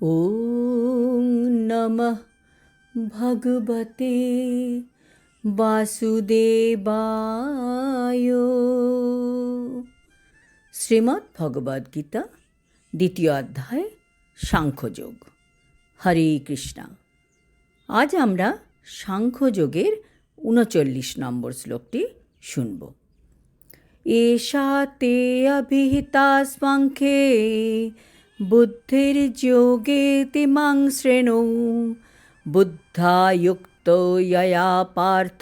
ॐ नमः ভগবতে বাসুদেবায় শ্রীমদ্ ভগবদ্গীতা দ্বিতীয় অধ্যায় সাংখ্যযোগ হরে কৃষ্ণা আজ আমরা সাংখ্যযোগের উনচল্লিশ নম্বর শ্লোকটি শুনব এষা তে অভিহিতা স্বাঙ্খে বুদ্ধির্যোগে তিমাং শ্রেণু বুদ্ধাযুক্ত यया পার্থ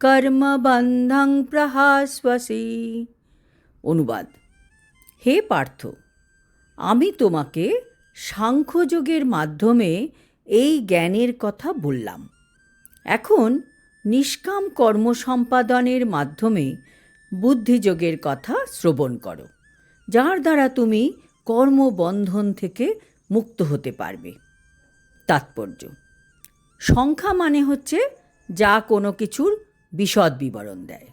কর্মবন্ধং প্রহাস্বসি অনুবাদ হে পার্থ, আমি তোমাকে সাংখ্যযোগের মাধ্যমে এই জ্ঞানের কথা বললাম। এখন নিষ্কাম কর্ম সম্পাদনের মাধ্যমে বুদ্ধিযোগের কথা শ্রবণ করো, যার দ্বারা তুমি কর্মবন্ধন থেকে মুক্ত হতে পারবে। তাৎপর্য। সংখ্যা মানে হচ্ছে যা কোনো কিছুর বিশদ বিবরণ দেয়।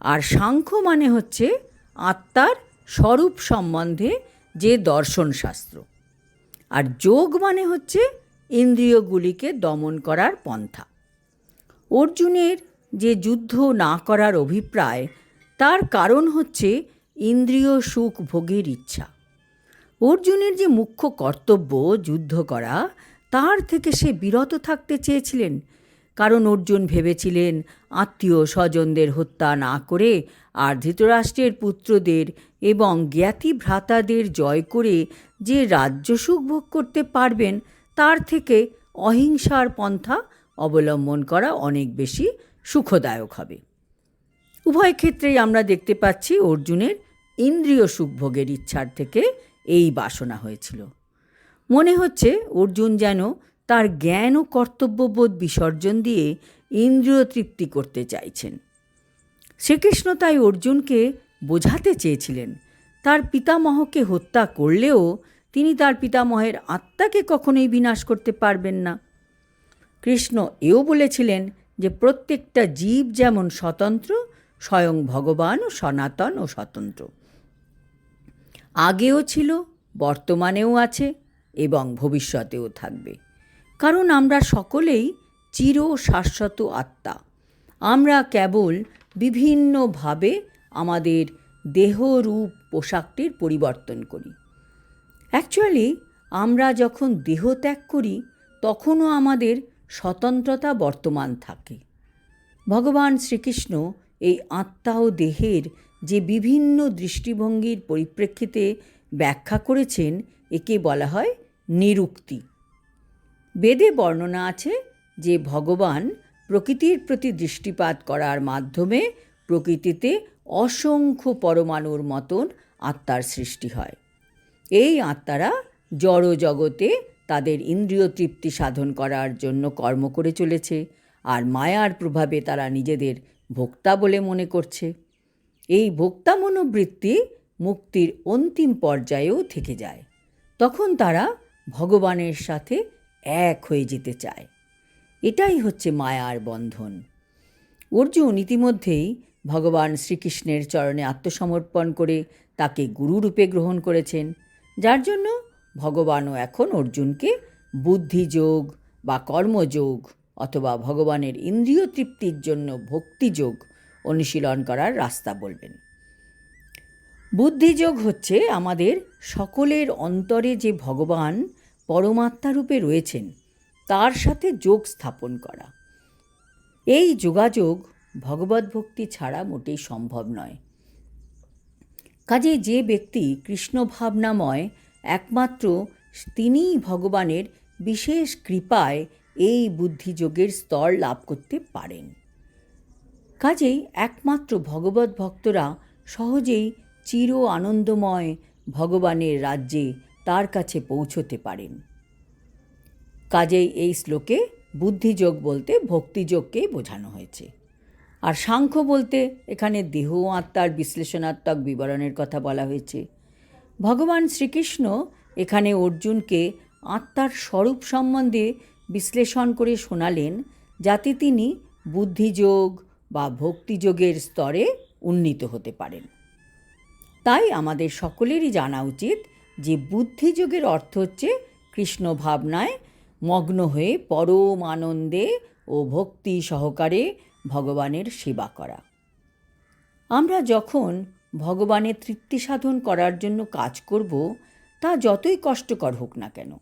আর সাংখ্য মানে হচ্ছে আত্মার স্বরূপ সম্বন্ধে যে দর্শনশাস্ত্র আর যোগ মানে হচ্ছে ইন্দ্রিয়গুলিকে দমন করার পন্থা। অর্জুনের যে যুদ্ধ না করার অভিপ্রায়, তার কারণ হচ্ছে ইন্দ্রিয় সুখ ভোগের ইচ্ছা। অর্জুনের যে মুখ্য কর্তব্য যুদ্ধ করা, তার থেকে সে বিরত থাকতে চেয়েছিলেন। কারণ অর্জুন ভেবেছিলেন আত্মীয় স্বজনদের হত্যা না করে আর ধৃতরাষ্ট্রের পুত্রদের এবং জ্ঞাতি ভ্রাতাদের জয় করে যে রাজ্য সুখ ভোগ করতে পারবেন, তার থেকে অহিংসার পন্থা অবলম্বন করা অনেক বেশি সুখদায়ক হবে। উভয় ক্ষেত্রেই আমরা দেখতে পাচ্ছি অর্জুনের ইন্দ্রিয় সুখভোগের ইচ্ছার থেকে এই বাসনা হয়েছিল। মনে হচ্ছে অর্জুন যেন তার জ্ঞান ও কর্তব্যবোধ বিসর্জন দিয়ে ইন্দ্রিয় তৃপ্তি করতে চাইছেন। শ্রীকৃষ্ণ তাই অর্জুনকে বোঝাতে চেয়েছিলেন, তার পিতামহকে হত্যা করলেও তিনি তার পিতামহের আত্মাকে কখনোই বিনাশ করতে পারবেন না। কৃষ্ণ এও বলেছিলেন যে প্রত্যেকটা জীব যেমন স্বতন্ত্র, স্বয়ং ভগবানও সনাতন ও স্বতন্ত্র। আগেও ছিল, বর্তমানেও আছে এবং ভবিষ্যতেও থাকবে। কারণ আমরা সকলেই চির শাশ্বত আত্মা। আমরা কেবল বিভিন্নভাবে আমাদের দেহ রূপ পোশাকটির পরিবর্তন করি। অ্যাকচুয়ালি আমরা যখন দেহ ত্যাগ করি, তখনও আমাদের স্বতন্ত্রতা বর্তমান থাকে। ভগবান শ্রীকৃষ্ণ এই আত্মা ও দেহের যে বিভিন্ন দৃষ্টিভঙ্গির পরিপ্রেক্ষিতে ব্যাখ্যা করেছেন, একে বলা হয় নিরুক্তি। বেদে বর্ণনা আছে যে ভগবান প্রকৃতির প্রতি দৃষ্টিপাত করার মাধ্যমে প্রকৃতিতে অসংখ্য পরমাণুর মতন আত্মার সৃষ্টি হয়। এই আত্মারা জড় জগতে তাদের ইন্দ্রিয় তৃপ্তি সাধন করার জন্য কর্ম করে চলেছে, আর মায়ার প্রভাবে তারা নিজেদের ভোক্তা বলে মনে করছে। এই ভোক্তা মনোবৃত্তি মুক্তির অন্তিম পর্যায়েও থেকে যায়। তখন তারা ভগবানের সাথে এক হয়ে যেতে চায়। এটাই হচ্ছে মায়ার বন্ধন। অর্জুন ইতিমধ্যেই ভগবান শ্রীকৃষ্ণের চরণে আত্মসমর্পণ করে তাকে গুরুরূপে গ্রহণ করেছেন, যার জন্য ভগবানও এখন অর্জুনকে বুদ্ধিযোগ বা কর্মযোগ অথবা ভগবানের ইন্দ্রিয় তৃপ্তির জন্য ভক্তিযোগ অনুশীলন করার রাস্তা বলবেন। বুদ্ধিযোগ হচ্ছে আমাদের সকলের অন্তরে যে ভগবান পরমাত্মারূপে রয়েছেন, তার সাথে যোগ স্থাপন করা। এই যোগাযোগ ভগবত ভক্তি ছাড়া মোটেই সম্ভব নয়। কাজে যে ব্যক্তি কৃষ্ণ ভাবনাময়, একমাত্র তিনিই ভগবানের বিশেষ কৃপায় এই বুদ্ধিযোগের স্তর লাভ করতে পারেন। কাজেই একমাত্র ভগবত ভক্তরা সহজেই চির আনন্দময় ভগবানের রাজ্যে তার কাছে পৌঁছতে পারেন। কাজেই এই শ্লোকে বুদ্ধিযোগ বলতে ভক্তিযোগকেই বোঝানো হয়েছে। আর সাংখ্য বলতে এখানে দেহ, আত্মার বিশ্লেষণাত্মক বিবরণের কথা বলা হয়েছে। ভগবান শ্রীকৃষ্ণ এখানে অর্জুনকে আত্মার স্বরূপ সম্বন্ধে বিশ্লেষণ করে শোনালেন যাতে তিনি বুদ্ধিযোগ বা ভক্তিযোগের স্তরে উন্নীত হতে পারেন। তাই আমাদের সকলেরই জানা উচিত যে বুদ্ধিযোগের অর্থ হচ্ছে কৃষ্ণ ভাবনায় মগ্ন হয়ে পরম আনন্দে ও ভক্তি সহকারে ভগবানের সেবা করা। আমরা যখন ভগবানের তৃপ্তি সাধন করার জন্য কাজ করব, তা যতই কষ্টকর হোক না কেন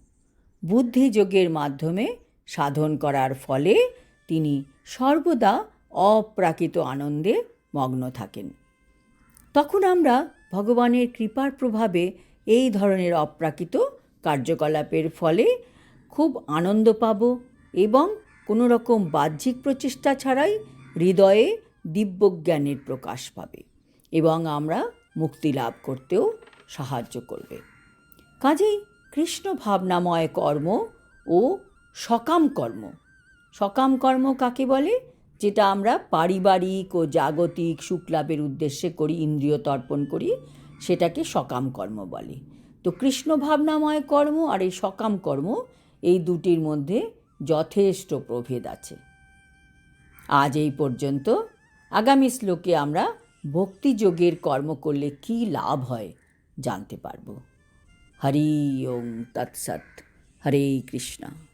বুদ্ধি যোগের মাধ্যমে সাধন করার ফলে তিনি সর্বদা অপ্রাকৃত আনন্দে মগ্ন থাকেন। তখন আমরা ভগবানের কৃপার প্রভাবে এই ধরনের অপ্রাকৃত কার্যকলাপের ফলে খুব আনন্দ পাব এবং কোনো রকম বাহ্যিক প্রচেষ্টা ছাড়াই হৃদয়ে দিব্যজ্ঞানের প্রকাশ পাবে এবং আমরা মুক্তি লাভ করতেও সাহায্য করবে। কাজেই কৃষ্ণ ভাবনাময় কর্ম ও সকাম কর্ম। সকাম কর্ম কাকে বলে? যেটা আমরা পারিবারিক ও জাগতিক সুখলাভের উদ্দেশ্যে করি, ইন্দ্রিয় তর্পণ করি, সেটাকে সকাম কর্ম বলে। তো কৃষ্ণ ভাবনাময় কর্ম আর এই সকাম কর্ম, এই দুটির মধ্যে যথেষ্ট প্রভেদ আছে। আজ এই পর্যন্ত আগামী শ্লোকে আমরা ভক্তিযোগের কর্ম করলে কী লাভ হয় জানতে পারব। হরি ওম তৎসৎ। হরে কৃষ্ণ।